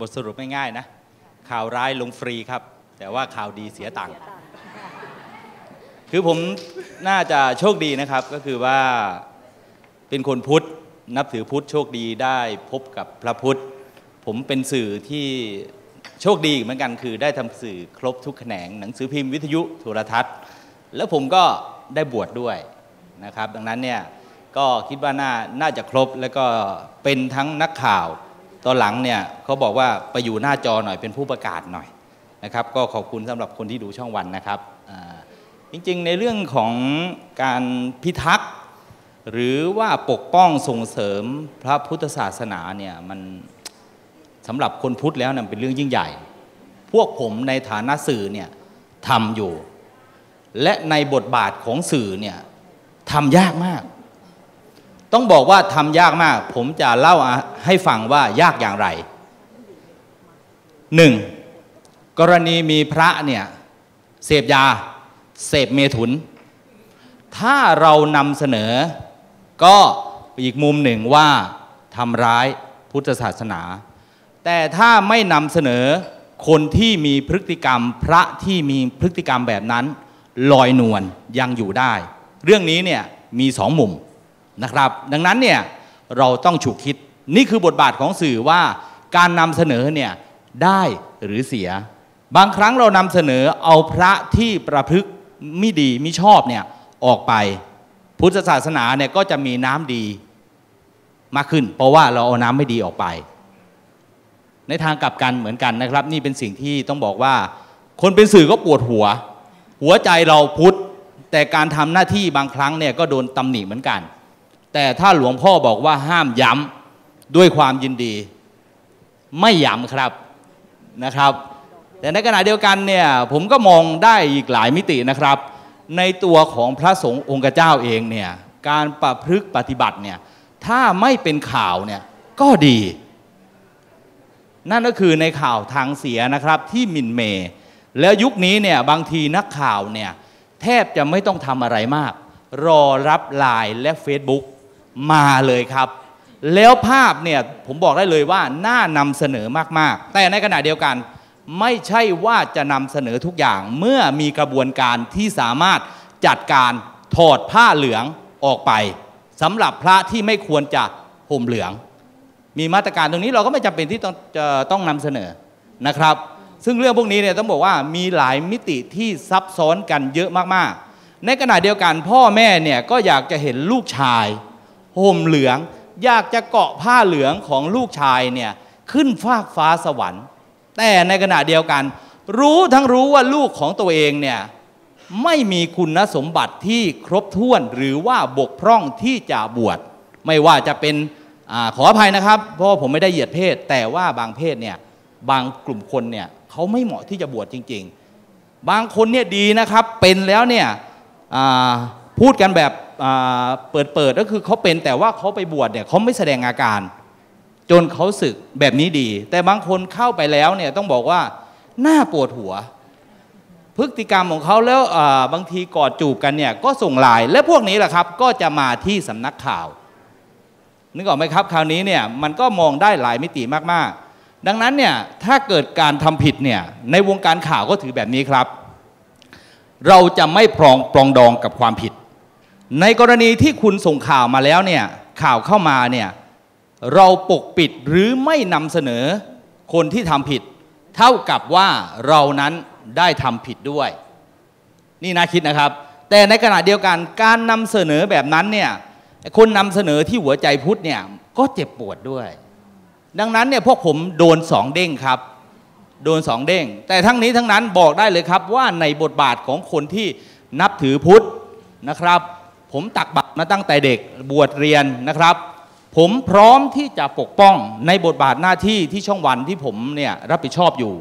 บทสรุปง่ายๆนะ ข่าวร้ายลงฟรีครับ แต่ว่าข่าวดีเสียตังค์คือผมน่าจะโชคดีนะครับก็คือว่าเป็นคนพุทธนับถือพุทธโชคดีได้พบกับพระพุทธ ผมเป็นสื่อที่โชคดีเหมือนกันคือได้ทำสื่อครบทุกแขนง หนังสือพิมพ์วิทยุโทรทัศน์ แล้วผมก็ได้บวชดด้วยนะครับ ดังนั้นเนี่ยก็คิดว่าน่าน่าจะครบแล้วก็เป็นทั้งนักข่าว อนหลังเนี่ยเขาบอกว่าไปอยู่หน้าจอหน่อยเป็นผู้ประกาศหน่อยนะครับ ก็ขอบคุณสำหรับคนที่ดูช่องวันนะครับจริงๆ ในเรื่องของการพิทักษ์หรือว่าปกป้องส่งเสริมพระพุทธศาสนาเนี่ยมันสำหรับคนพุทธแล้วนี่ยเป็นเรื่องยิ่งใหญ่ พวกผมในฐานะสื่อเนี่ยทำอยู่ และในบทบาทของสื่อเนี่ยทำยากมาก ต้องบอกว่าทำยากมาก ผมจะเล่าให้ฟังว่ายากอย่างไรหนึ่งกรณีมีพระเนี่ยเสพยา เสพเมถุน ถ้าเรานำเสนอ ก็อีกมุมหนึ่งว่าทำร้ายพุทธศาสนา แต่ถ้าไม่นำเสนอคนที่มีพฤติกรรมพระที่มีพฤติกรรมแบบนั้น ลอยนวลยังอยู่ได้ เรื่องนี้เนี่ยมีสองมุม นะครับ ดังนั้นเนี่ยเราต้องฉุกคิดนี่คือบทบาทของสื่อว่าการนำเสนอเนี่ยได้หรือเสีย บางครั้งเรานำเสนอเอาพระที่ประพฤติไม่ดีไม่ชอบเนี่ยออกไป พุทธศาสนาเนี่ยก็จะมีน้ำดีมากขึ้น เพราะว่าเราเอาน้ำไม่ดีออกไป ในทางกลับกันเหมือนกันนะครับ นี่เป็นสิ่งที่ต้องบอกว่า คนเป็นสื่อก็ปวดหัว หัวใจเราพุทธแต่การทำหน้าที่บางครั้งเนี่ยก็โดนตำหนิเหมือนกัน แต่ถ้าหลวงพ่อบอกว่าห้ามย้ำด้วยความยินดี ไม่ย้ำครับนะครับ แต่ในขณะเดียวกันเนี่ยผมก็มองได้อีกหลายมิตินะครับ ในตัวของพระสงฆ์องค์เจ้าเองเนี่ยการประพฤกปฏิบัติเนี่ยถ้าไม่เป็นข่าวเนี่ยก็ดี นั่นก็คือในข่าวทางเสียนะครับที่มินเมย์แล้วยุคนี้เนี่ยบางทีนักข่าวเนี่ยแทบจะไม่ต้องทำอะไรมาก รอรับไลน์และ Facebook มาเลยครับ แล้วภาพเนี่ยผมบอกได้เลยว่าน่านำเสนอมากๆ แต่ในขณะเดียวกัน ไม่ใช่ว่าจะนำเสนอทุกอย่างเมื่อมีกระบวนการที่สามารถจัดการถอดผ้าเหลืองออกไปสำหรับพระที่ไม่ควรจะห่มเหลือง มีมาตรการตรงนี้เราก็ไม่จำเป็นที่ต้องจะต้องนำเสนอนะครับ ซึ่งเรื่องพวกนี้เนี่ยต้องบอกว่ามีหลายมิติที่ซับซ้อนกันเยอะมากๆ ในขณะเดียวกันพ่อแม่เนี่ยก็อยากจะเห็นลูกชาย ห่มเหลือง อยากจะเกาะผ้าเหลืองของลูกชายเนี่ยขึ้นฟากฟ้าสวรรค์ แต่ในขณะเดียวกัน รู้ทั้งรู้ว่าลูกของตัวเองเนี่ยไม่มีคุณสมบัติที่ครบถ้วนหรือว่าบกพร่องที่จะบวชไม่ว่าจะเป็นอขออภัยนะครับ เพราะผมไม่ได้เหยียดเพศ แต่ว่าบางเพศเนี่ยบางกลุ่มคนเนี่ยเขาไม่เหมาะที่จะบวชจริง ๆ บางคนเนี่ยดีนะครับเป็นแล้วเนี่ยพูดกันแบบ อ่าเปิดๆก็คือเขาเป็นแต่ว่าเขาไปบวชเนี่ยเขาไม่แสดงอาการ จนเขาสึกแบบนี้ดี แต่บางคนเข้าไปแล้วเนี่ยต้องบอกว่าหน้าปวดหัว พฤติกรรมของเขาแล้วบางทีกอดจูบกันเนี่ยก็ส่งลน์และพวกนี้แหละครับ ก็จะมาที่สำนักข่าว นึกออกไหมครับคราวนี้เนี่ยมันก็มองได้หลายมิติมากๆ ดังนั้นเนี่ยถ้าเกิดการทำผิดเนี่ยในวงการข่าวก็ถือแบบนี้ครับ เราจะไม่ปรองปรองดองกับความผิด ในกรณีที่คุณส่งข่าวมาแล้วเนี่ยข่าวเข้ามาเนี่ยเราปกปิดหรือไม่นำเสนอคนที่ทำผิด เท่ากับว่าเรานั้นได้ทำผิดด้วย นี่น่าคิดนะครับ แต่ในขณะเดียวกันการนำเสนอแบบนั้นเนี่ยคนนำเสนอที่หัวใจพุทธเนี่ยก็เจ็บปวดด้วย ดังนั้นเนี่ยพวกผมโดนสองเด้งครับ โดนสองเด้ง แต่ทั้งนี้ทั้งนั้นบอกได้เลยครับว่าในบทบาทของคนที่นับถือพุทธนะครับ ผมตักบัตรมาตั้งแต่เด็กบวชเรียนนะครับ ผมพร้อมที่จะปกป้องในบทบาทหน้าที่ที่ช่องวันที่ผมเนี่ยรับผิดชอบอยู่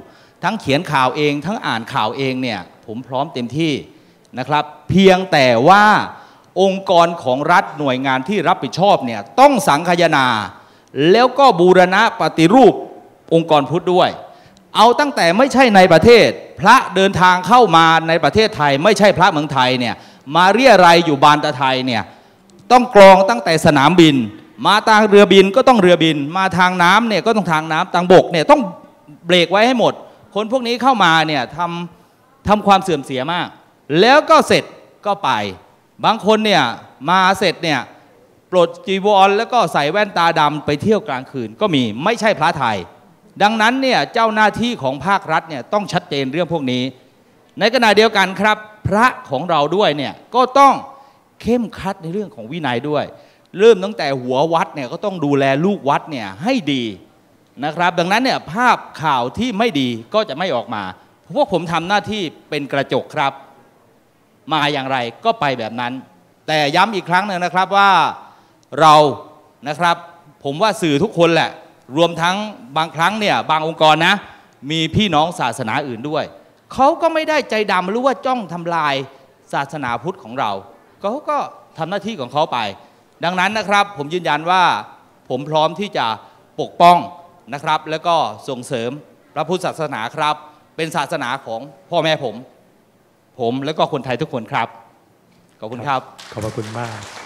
ทั้งเขียนข่าวเอง ทั้งอ่านข่าวเองเนี่ยผมพร้อมเต็มที่นะครับ เพียงแต่ว่าองค์กรของรัฐหน่วยงานที่รับผิดชอบเนี่ยต้องสังคายนา แล้วก็บูรณะปฏิรูปองค์กรพุทธด้วย เอาตั้งแต่ไม่ใช่ในประเทศ พระเดินทางเข้ามาในประเทศไทย ไม่ใช่พระเมืองไทยเนี่ย มาเรียรายอยู่บานตะไทยเนี่ยต้องกรองตั้งแต่สนามบิน มาทางเรือบินก็ต้องเรือบิน มาทางน้ำเนี่ยก็ต้องทางน้ำทางบกเนี่ยต้องเบรกไว้ให้หมด คนพวกนี้เข้ามาเนี่ยทำทำความเสื่อมเสียมาก แล้วก็เสร็จก็ไป บางคนเนี่ยมาเสร็จเนี่ยปลดจีวรแล้วก็ใส่แว่นตาดำไปเที่ยวกลางคืนก็มีไม่ใช่พระไทย ดังนั้นเนี่ยเจ้าหน้าที่ของภาครัฐเนี่ยต้องชัดเจนเรื่องพวกนี้ ในขณะเดียวกันครับ พระของเราด้วยเนี่ยก็ต้องเข้มคัดในเรื่องของวินัยด้วย เริ่มตั้งแต่หัววัดเนี่ยก็ต้องดูแลลูกวัดเนี่ยให้ดีนะครับ ดังนั้นเนี่ยภาพข่าวที่ไม่ดีก็จะไม่ออกมาพวกผมทำหน้าที่เป็นกระจกครับ มาอย่างไรก็ไปแบบนั้น แต่ย้ำอีกครั้งหนึ่งนะครับว่าเรานะครับ ผมว่าสื่อทุกคนแหละ รวมทั้งบางครั้งเนี่ยบางองค์กรนะ มีพี่น้องศาสนาอื่นด้วย เขาก็ไม่ได้ใจดำหรือว่าจ้องทำลายศาสนาพุทธของเราเขาก็ทำหน้าที่ของเขาไป ดังนั้นนะครับผมยืนยันว่าผมพร้อมที่จะปกป้องนะครับ แล้วก็ส่งเสริมพระพุทธศาสนาครับ เป็นศาสนาของพ่อแม่ผม ผมแล้วก็คนไทยทุกคนครับ ขอบคุณครับ ขอบพระคุณมาก